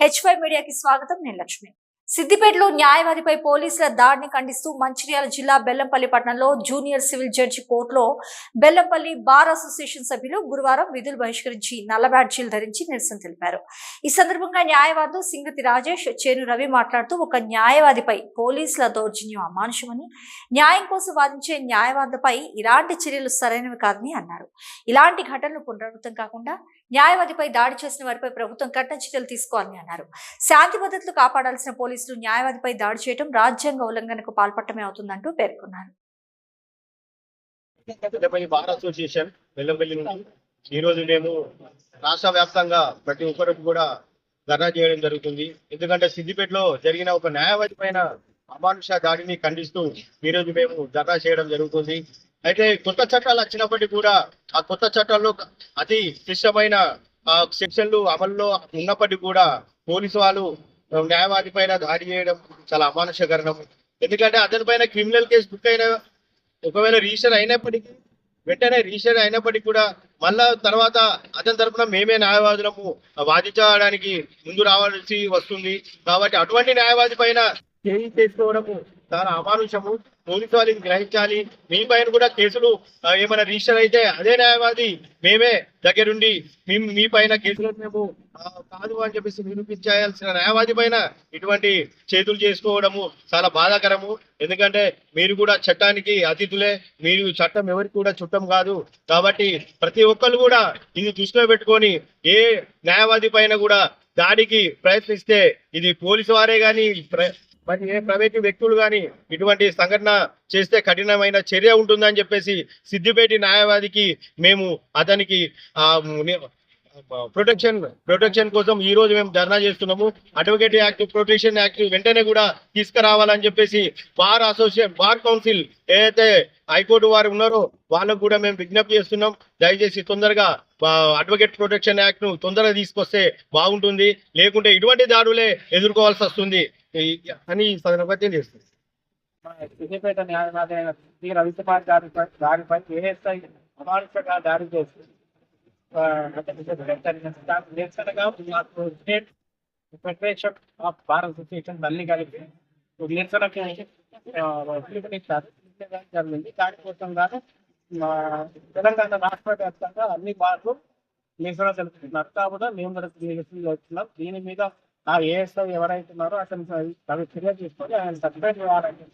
H five మీడియాకి స్వాగతం నేను లక్ష్మి సిద్దిపేటలో న్యాయవాదిపై పోలీసుల దాడిని ఖండిస్తూ మంచిర్యాల జిల్లా బెల్లంపల్లి పట్టణంలో జూనియర్ సివిల్ జడ్జి కోర్టులో బెల్లంపల్లి బార్ అసోసియేషన్ సభ్యులు గురువారం విధులు బహిష్కరించి నల్ల బ్యాడ్జీలు ధరించి నిరసన తెలిపారు. ఈ సందర్భంగా న్యాయవాదులు సింగతి రాజేష్ చేను రవి మాట్లాడుతూ ఒక న్యాయవాదిపై పోలీసుల దౌర్జన్యం అమానుషమని న్యాయం కోసం వాదించే న్యాయవాదులపై ఇలాంటి చర్యలు సరైనవి కాదని అన్నారు. ఇలాంటి ఘటనలు పునరావృతం కాకుండా న్యాయవాదిపై దాడి చేసిన వారిపై ప్రభుత్వం కఠిన చర్యలు తీసుకోవాలని అన్నారు. శాంతి భద్రతలు కాపాడాల్సిన పోలీసులు న్యాయవాదిపై దాడి చేయడం రాజ్యాంగ ఉల్లంఘనకు పాల్పడటమే అవుతుందంటూ పేర్కొన్నారు. బార్ అసోసియేషన్ వెల్లంపల్లి ఈ రోజు మేము రాష్ట్ర వ్యాప్తంగా ప్రతి ఒక్కరికి కూడా ధర్నా చేయడం జరుగుతుంది. ఎందుకంటే సిద్దిపేటలో జరిగిన ఒక న్యాయవాది పైన అమానుష దాడిని ఖండిస్తూ ఈరోజు రోజు మేము ధర్నా చేయడం జరుగుతుంది. అయితే కొత్త చట్టాలు వచ్చినప్పటికీ కూడా ఆ కొత్త చట్టాల్లో అతి క్లిష్టమైన సెక్షన్లు అమల్లో ఉన్నప్పటికీ కూడా పోలీసు వాళ్ళు న్యాయవాది పైన దాడి చేయడం చాలా అమానుషకరణం. ఎందుకంటే అతని పైన క్రిమినల్ కేసు బుక్ అయిన ఒకవేళ రిజిస్టర్ అయినప్పటికీ వెంటనే రిజిస్టర్ అయినప్పటికీ కూడా మళ్ళా తర్వాత అతని తరపున మేమే న్యాయవాదులము వాదించడానికి ముందు రావాల్సి వస్తుంది. కాబట్టి అటువంటి న్యాయవాది పైన చేయి చేసుకోవడము చాలా అమానుషము పోలీసు గ్రహించాలి. మీ పైన కూడా కేసులు ఏమైనా రిజిస్టర్ అయితే అదే న్యాయవాది మేమే దగ్గరుండి మీ మీ పైన కేసులు మేము కాదు అని చెప్పేసి నిరూపించాల్సిన న్యాయవాది పైన ఇటువంటి చేతులు చేసుకోవడము చాలా బాధాకరము. ఎందుకంటే మీరు కూడా చట్టానికి అతిథులే మీరు చట్టం ఎవరికి కూడా చుట్టం కాదు. కాబట్టి ప్రతి ఒక్కరు కూడా ఇది దృష్టిలో పెట్టుకొని ఏ న్యాయవాది పైన కూడా దాడికి ప్రయత్నిస్తే ఇది పోలీసు వారే కానీ మరి ఏ ప్రైవేటు వ్యక్తులు కానీ ఇటువంటి సంఘటన చేస్తే కఠినమైన చర్య ఉంటుందని చెప్పేసి సిద్దిపేట న్యాయవాదికి మేము అతనికి ప్రొటెక్షన్ ప్రొటెక్షన్ కోసం ఈ రోజు మేము ధర్నా చేస్తున్నాము. అడ్వకేట్ యాక్ట్ ప్రొటెక్షన్ యాక్ట్ వెంటనే కూడా తీసుకురావాలని చెప్పేసి బార్ అసోసియేషన్ బార్ కౌన్సిల్ ఏదైతే హైకోర్టు వారు ఉన్నారో వాళ్ళకు కూడా మేము విజ్ఞప్తి చేస్తున్నాం. దయచేసి తొందరగా అడ్వకేట్ ప్రొటెక్షన్ యాక్ట్ను తొందరగా తీసుకొస్తే బాగుంటుంది. లేకుంటే ఇటువంటి దాడులే ఎదుర్కోవాల్సి వస్తుంది. అని ఈ సందర్భంగా తెలియజేస్తుంది సిద్దిపేట న్యాయవాది అయిన శ్రీ రవికుమార్ గారిపై గారిపై ఏఎస్ఐ అమానుషంగా దాడి చేసి ఆ, అంటే సిద్దిపేట దానికి నిరసనగా మాకు state federation of bar association మళ్ళీ కలిపి ఒక నిరసనకి ఆ, పిలుపునిచ్చారు. పిలుపునివ్వడం జరిగింది. దానికోసం గాను మా తెలంగాణ రాష్ట్ర వ్యాప్తంగా అన్ని బార్లు నిరసన తెలుపుతున్నారు. కాబట్టి మేము కూడా నిరసన చేస్తున్నాం దీని మీద ఆ ఏఎస్ ఎవరైతున్నారో అతను అవి చర్య తీసుకొని ఆయన సస్పెండ్ చేయాలని